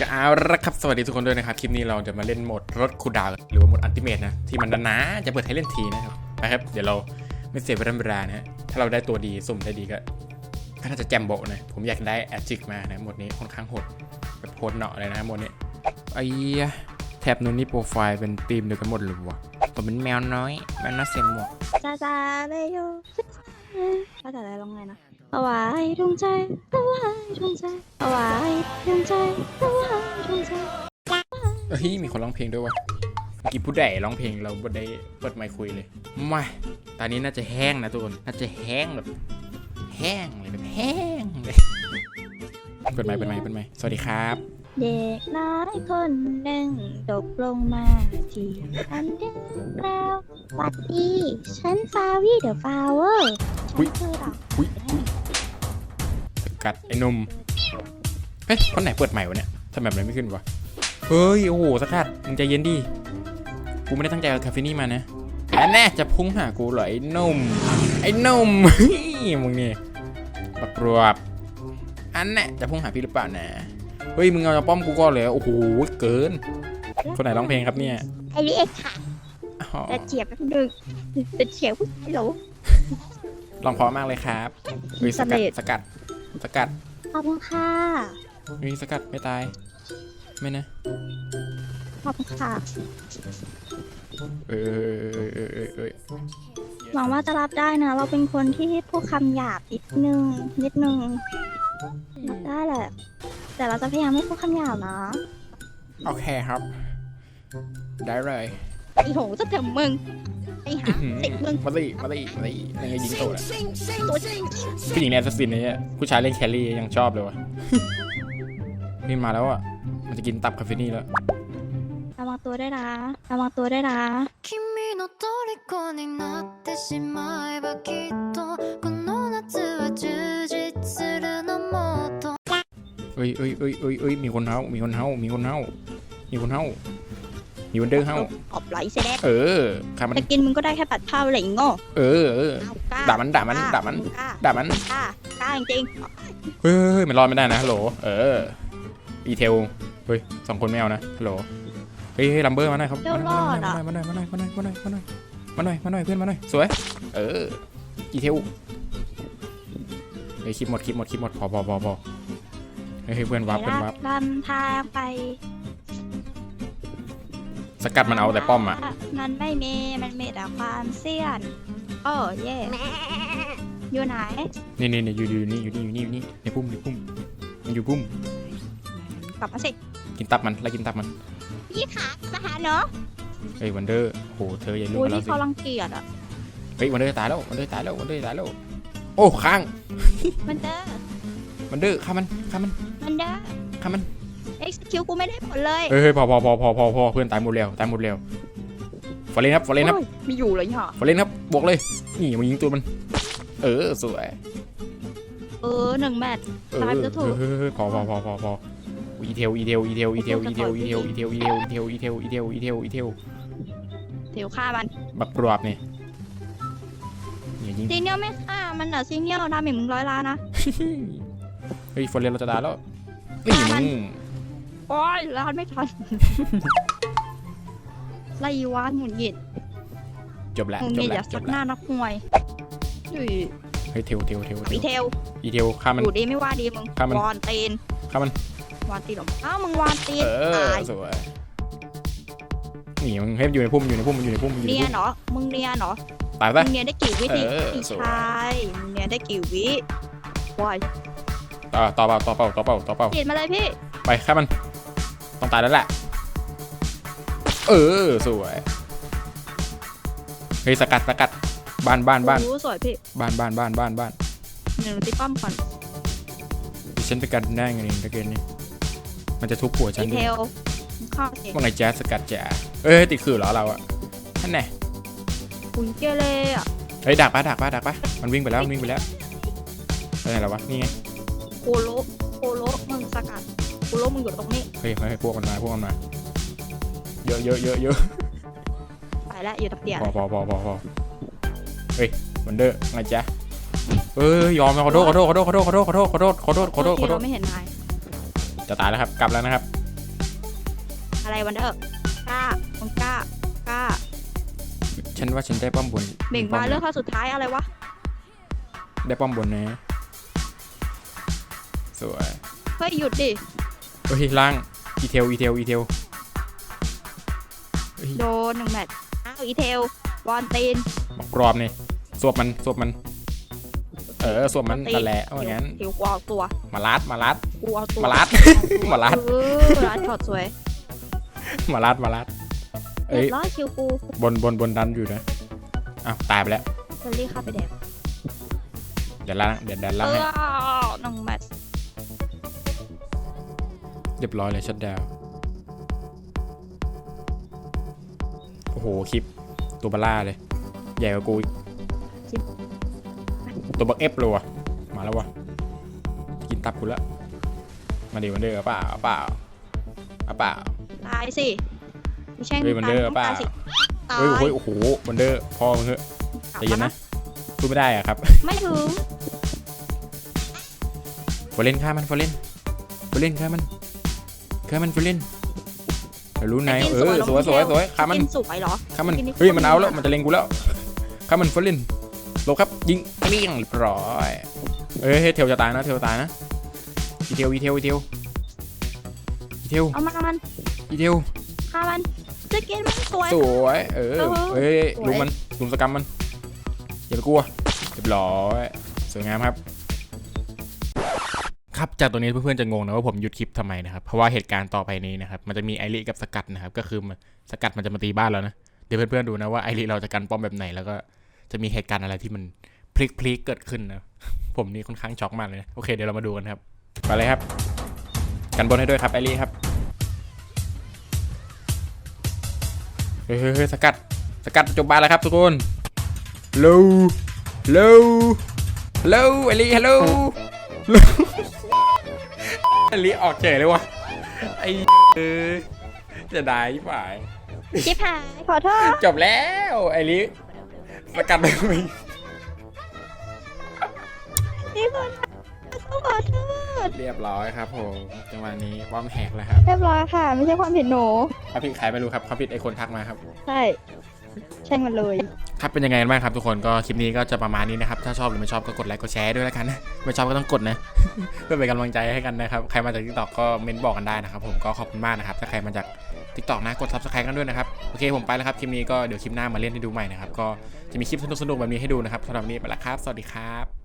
ก็เอาละครับสวัสดีทุกคนด้วยนะครับ คลิปนี้เราจะมาเล่นโหมดรถคูดาว หรือว่าโหมดอันติเมทนะ ที่มันนานๆจะเปิดให้เล่นทีนะครับนะครับ เดี๋ยวเราไม่เสียเวลานะฮะถ้าเราได้ตัวดีสุ่มได้ดีก็ก็น่าจะแจมโบนะผมอยากได้แอจิกมานะโหมดนี้ค่อนข้างโหดแบบโหดเนาะเลยนะโหมดนี้ไอ้ยแท็บนู้นนี่โปรไฟล์เป็นธีมเดียวกันหมดเลยวะผมเป็นแมวน้อยแมวน้อยเสียหมวกจ้าจ้าเลยโยภาษาอะไรร้องไงนะเอาไว้ดวงใจเอาไว้ดวงใจเอาไว้ ฮ้ยมีคนร้องเพลงด้วยวะเมื่อกี้ผู้ใดร้องเพลงเราบดได้เปิดไมค์คุยเลยมาตอนนี้น่าจะแห้งนะทุกคนน่าจะแห้งแบบแห้งเลยแบบแห้งเลยเปิดไมค์เปิดไมค์เปิดไมค์สวัสดีครับ เด็กน้อยคนหนึ่งตกลงมาที่อันเดอร์กราวหวัดดีฉันฟาวี่เดอะฟลาเวอร์ฉันคือดอกอุ้ยอุ้ยสกัดไอ้หนุ่มเฮ้ยคนไหนเปิดใหม่วะเนี่ยทำไมมันไม่ขึ้นวะ เฮ้ย โอ้โหสกัดมึงใจเย็นดิ กูไม่ได้ตั้งใจเอาคาเฟนี่มานะอันแน่จะพุ่งหากูเหรอไอ้หนุ่มไอ้หนุ่มเฮ้ยมึงนี่บักรวบอันแน่จะพุ่งหาพี่หรือเปล่านะ เฮ้ย มึงเอาจะป้อมกูก่อนเลยเหรอโอ้โห เกิน คนไหนร้องเพลงครับเนี่ย ไอรีเอ็กค่ะอ๋อแต่เฉียบแป๊บนึงแต่เฉียบไม่รู้ร้องเพราะมากเลยครับเฮ้ยสกัดสำเร็จสกัด สกัด ขอบคุณค่ะเฮ้ยสกัดไม่ตาย ไม่นะขอบคุณค่ะเออเออเออเออหวังว่าจะรับได้นะ เราเป็นคนที่พูดคำหยาบนิดนึงนิดนึงรับได้แหละ แต่เราจะพยายามไม่พูดคำหยาบนะโอเคครับ ได้เลยไอ้โหจะถึงมึงไอ้หาอื้อหือติดมึงมาดิมาดิมาดิยังไงยิงโตแล้วตัวจริงผู้หญิงในแอสซัสซินเนี่ยผู้ชายเล่นแครี่ยังชอบเลยวะนี่มาแล้วอะมันจะกินตับคาเฟนี่แล้ว ระวังตัวได้วยนะระวังตัวได้วยนะ 君の虜になってしまえばきっとこの夏は充実するのもっと เอ้ยเอ้ยเอ้ยเอ้ยเอ้ยมีคนเฮามีคนเฮามีคนเฮามีคนเฮามีวันเดอร์เฮา ออบไหลเสด็จ เออข้ามัน จะกินมึงก็ได้แค่ปัดผ้าอะไรอย่างโง่ เออเออ เอากล้า ด่ามันด่ามันด่ามัน กล้า ด่ามัน กล้ากล้าจริง เฮ้ยเฮ้ยเฮ้ยมันรอดไม่ได้นะฮัลโหล เออ อีเทล เฮ้ยสองคนไม่เอานะฮัลโหลเฮ้ยเฮ้ยลัมเบอร์มาหน่อยครับเจ้ารอดอะมาหน่อยมาหน่อยมาหน่อยมาหน่อยมาหน่อยมาหน่อยมาหน่อยเพื่อนมาหน่อยสวย เอออีเทลเฮ้ยคลิปหมดคลิปหมดคลิปหมดพอพอพอพอเฮ้ยเฮ้ยเพื่อนวับเพื่อนวับลำทางไป สกัดมันเอาแต่ป้อมอะ มันไม่มีมันมีแต่ความเสี่ยนโอ้เย่อยู่ไหน นี่นี่นี่อยู่อยู่นี่อยู่นี่อยู่นี่อยู่นี่ในพุ่มในพุ่มมันอยู่พุ่มกลับมาสิ กินตับมันไล่กินตับมันพี่ขาทหารเนาะเฮ้ยวันเดอร์โหเธออย่าลืมโอ้ยมาแล้วนี่สิเขารังเกียจอะ เฮ้ยวันเดอร์ตายแล้ววันเดอร์ตายแล้ววันเดอร์ตายแล้วโอ้ค้างมันเด้อวันเดอร์ฆ่ามันฆ่ามันมันเด้อฆ่ามันเอ็กซ์คิวกูไม่ได้ผลเลยเฮ้ยเฮ้ยพอพอพอพอพอพอเพื่อนตายหมดแล้วตายหมดแล้วฟอร์เรนครับฟอร์เรนครับโอ้ยมีอยู่เลยค่ะฟอร์เรนครับบวกเลยนี่มันยิงตัวมัน เออสวย เออหนึ่งแมตช์ เออตายไปเถอะเฮ้ยเฮ้ยเฮ้ยพอพอพอพอพอ อีเทลอีเทลอีเทลอีเทลอีเทลอีเทลอีเทลอีเทลอีเทลอีเทลอีเทลอีเทลอีเทลเดี๋ยวฆ่ามันบักกรอบนี่อย่ายิงซีเนียลไม่ฆ่ามันเหรอซีเนียลดาเมจมึงร้อยล้านนะเฮ้ยฟอร์เรนเราจะตายแล้วนี่มึงโอ้ยล้านไม่ทันไล่วานหงุดหงิดจบแล้วหงุดจหบงิดอแล้ย่าวจสับกหแล้วน้านักมวยอุ้ยเฮ้ยเทลเทลเทลเทอีลเทลอีเทลฆ่ามันอยู่ดีไม่ว่าดีมึงฆ่ามันวอนตีนฆ่ามัน วอนตีนเหรออ้าวมึงวอนตีนเออตายสวยนี่มึงให้มันอยู่ในพุ่มอยู่ในพุ่มอยู่ในพุ่มอยู่ในเนียพุ่นมเหรอมึงเนียนเหรอตายมึปะงเนียนได้กี่วิธีเออพี่สวยชายมึงเนียนได้กี่วิวายต่อต่อเปล่าต่อเปล่าต่อเปล่าต่อเปล่าติดมาเลยพี่ไปฆ่ามันต้องตายแล้วแหละ เออ สวย เฮ้ยสกัดสกัดบ้านบ้านบ้านโอ้สวยพี่บ้านบ้านบ้านบ้านบ้านหนึ่งตีป้อมก่อนดิฉันจะกันได้ไงเนี่ยตะเกียนนี่ มันจะทุบหัวฉันดีด้วเทยลข้อเจ็ดว่าไงแจ๊สสกัดแจ๋เอ้ยติดขื่อเหรอเราอะท่านไหนหุ่นเกเรอะเฮ้ยดักปะดักปะดักปะมันวิ่งไปแล้ววิ่งไปแล้วไปไหนแล้ววะนี่ไงโคโลโคโลมึงสกัดโคโลมึงอยู่ตรงนี้เฮ้ยเฮ้ยพวกมันมาพวกมันมาเยอะเยอะเยอะเยอะไปละอยู่ตัะเตียบพอพอพอพอพอเฮ้ยมันเด้อไงแจ๊ะเอ้ยยอมแล้วขอโทษขอโทษขอโทษขอโทษขอโษขอโทษขอโษขอโษขอโษขอโทษ เราไม่เห็นนาย จะตายแล้วครับ กลับแล้วนะครับ อะไรวันเดอร์กล้ามึงกล้ากล้าฉันว่าฉันได้ป้อมบนเหม่งป้มาอเรื่องข้อสุดท้ายอะไรวะ ได้ป้อมบนนะ สวย เฮ้ย หยุดดิเฮ้ยล่าง อีเทล อีเทล อีเทลเฮ้ยโดนหนึ่งแมตช์อ้าวอีเทลวอนตีนบอกกรอบนี่สวบมันสวบมัน เออสวบมันนั่นแหละเอาอย่างนั้นเดี๋ยวกูเอาตัว มาลัดมาลัดกูเอาตัวมาลัดมาลัดเออรัดช็อตสวยมาลัดมาลัดเรีเอ้ยยบร้อยคิวกูบนบนบนดันอยู่นะอ้าวตายไปแล้วเฟลลี่เข้าไปแดกเดี๋ยวล่างเดี๋ยวดันเอล่างให้อหนึ่งแมตช์เรียบร้อยเลยชัดดาวน์โอ้โหคลิปตัวบาร่าเลย ใหญ่กว่ากูอีก ตัวบักเอฟเลยว่ะมาแล้ววะกินตับกูแล้วมาดิวันเดอร์เอาเปล่าเอาเปล่าเอาเปล่าตายสิกูแช่งเฮ้ยมันเด้อตายเปล่าตายสิตายเฮ้ยเฮ้ยโอ้โหวันเดอร์พอมึงเถอะกลับใจเย็นมานะพูดไม่ได้อะครับ ไม่ถึงฟอร์เรนฆ่ามันฟอร์เรนฟอร์เรนฆ่ามันฆ่ามันฟอร์เรนเดี๋ยวรู้ไหนเออสวยสวยสวยฆ่ามันกินสวยเหรอฆ่ามันทีนี้เฮ้ยก็มันเอาแล้วมีมันจะเล็งกูแล้วฆ่ามันฟอร์เรนห ลบครับ ยิงเปรี้ยงเรียบร้อยเอ้ยเฮ้ยเทลจะตายนะ เทลตายนะอีเทลอีเทลอีเทลอีเทลเอามันเอามันอีเทลฆ่ามันจะกินมันสวย สวยเออเออเอ้ยสวยลุมมันลุมสกรรมมันอย่าไปกลัวเรียบร้อยสวยงามครับครับจากตัวนี้เพื่อนๆจะงงนะว่าผมหยุดคลิปทำไมนะครับ เพราะว่าเหตุการณ์ต่อไปนี้นะครับ มันจะมีไอริกับสกัดนะครับ ก็คือมันสกัดมันจะมาตีบ้านแล้วนะ เดี๋ยวเพื่อนๆดูนะว่าไอริเราจะกันป้อมแบบไหนแล้วก็ จะมีเหตุการณ์อะไรที่มันพลิกพลิกๆเกิดขึ้นนะ ผมนี่ค่อนข้างช็อกมากเลยนะโอเคเดี๋ยวเรามาดูกันครับไปเลยครับ กันบนให้ด้วยครับไอริครับเฮ้ยเฮ้ยเฮ้ยสกัดสกัดจบบ้านแล้วครับทุกคนฮัลโหลฮัลโหลฮัลโหลไอริฮัลโหลไอริออกเฉยเลยวะไอ้เออจะได้ฝ่ายชิบหายขอโทษ จบแล้วไอริ สกัดไปไหมนี่คนต้องขอโทษเรียบร้อยครับผมจังหวะนี้ป้อมแหกแล้วครับเรียบร้อยค่ะ ไม่ใช่ความผิดหนูเขาผิดใครไม่รู้ครับเขาผิดไอคนทักมาครับ ใช่แช่งมันเลย ครับเป็นยังไงกันบ้างครับทุกคนก็คลิปนี้ก็จะประมาณนี้นะครับ ถ้าชอบหรือไม่ชอบก็กดไลค์กดแชร์ด้วยแล้วกันนะไม่ชอบก็ต้องกดนะเพื่อเป็นกำลังใจให้กันนะครับ ใครมาจาก TikTok ก็เมนบอกกันได้นะครับ ผมก็ขอบคุณมากนะครับถ้าใครมาจาก ทิกตอกนะ กด Subscribe กันด้วยนะครับ โอเคผมไปแล้วครับ คลิปนี้ก็เดี๋ยวคลิปหน้ามาเล่นให้ดูใหม่นะครับ ก็จะมีคลิปสนุกๆแบบนี้ให้ดูนะครับสำหรับวันนี้ไปแล้วครับ สวัสดีครับ